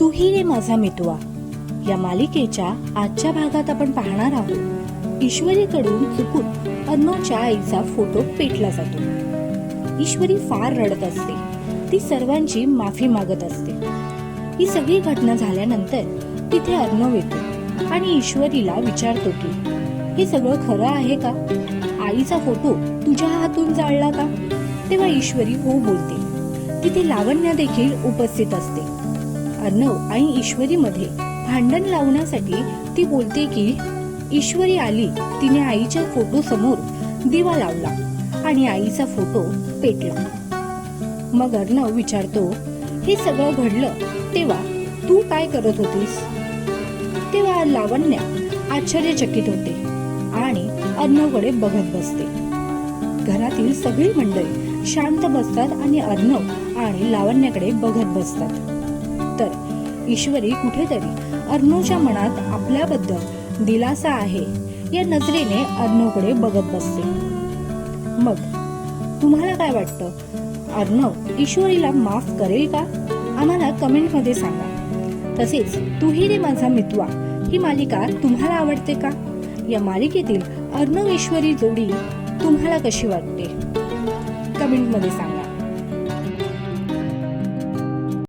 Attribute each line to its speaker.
Speaker 1: तूही रे माझा मितवा. या मालिकेच्या आजच्या भागात आपण पाहणार आहोत. ईश्वरीकडून चुकून अन्नाच्या आईचा फोटो पेटला जातो. ईश्वरी फार रडत असते. ती सर्वांची माफी मागत असते. ही सगळी घटना झाल्यानंतर तिथे अर्णव येतो आणि ईश्वरीला विचारतो की हे सगळं खरं आहे का? आईचा फोटो तुझ्या हातून जाळला का? तेव्हा ईश्वरी हो बोलते. तिथे लावण्या देखील उपस्थित असते. अर्णव आणि ईश्वरी मध्ये भांडण लावण्यासाठी ती बोलते की ईश्वरी आली तिने आईच्या फोटो समोर दिवा लावला आणि आईचा फोटो पेटला. मग अर्णव विचारतो हे सगळं घडलं तेव्हा तू काय करत होतीस? तेव्हा लावण्या आश्चर्यचकित होते आणि अर्णवकडे बघत बसते. घरातील सगळी मंडळी शांत बसतात आणि अर्णव आणि लावण्याकडे बघत बसतात. तर ईश्वरी कुठेतरी अर्णूच्या मनात आपल्याबद्दल दिलासा आहे या नजरेने अर्णवकडे बघत बसते. मग तुम्हाला काय वाटतं? अर्णव ईश्वरीला माफ करेल का? आम्हाला कमेंटमध्ये सांगा. तसेच तूही रे माझा मितवा ही मालिका तुम्हाला आवडते का? या मालिकेतील अर्णव ईश्वरी जोडी तुम्हाला कशी वाटते? कमेंटमध्ये सांगा.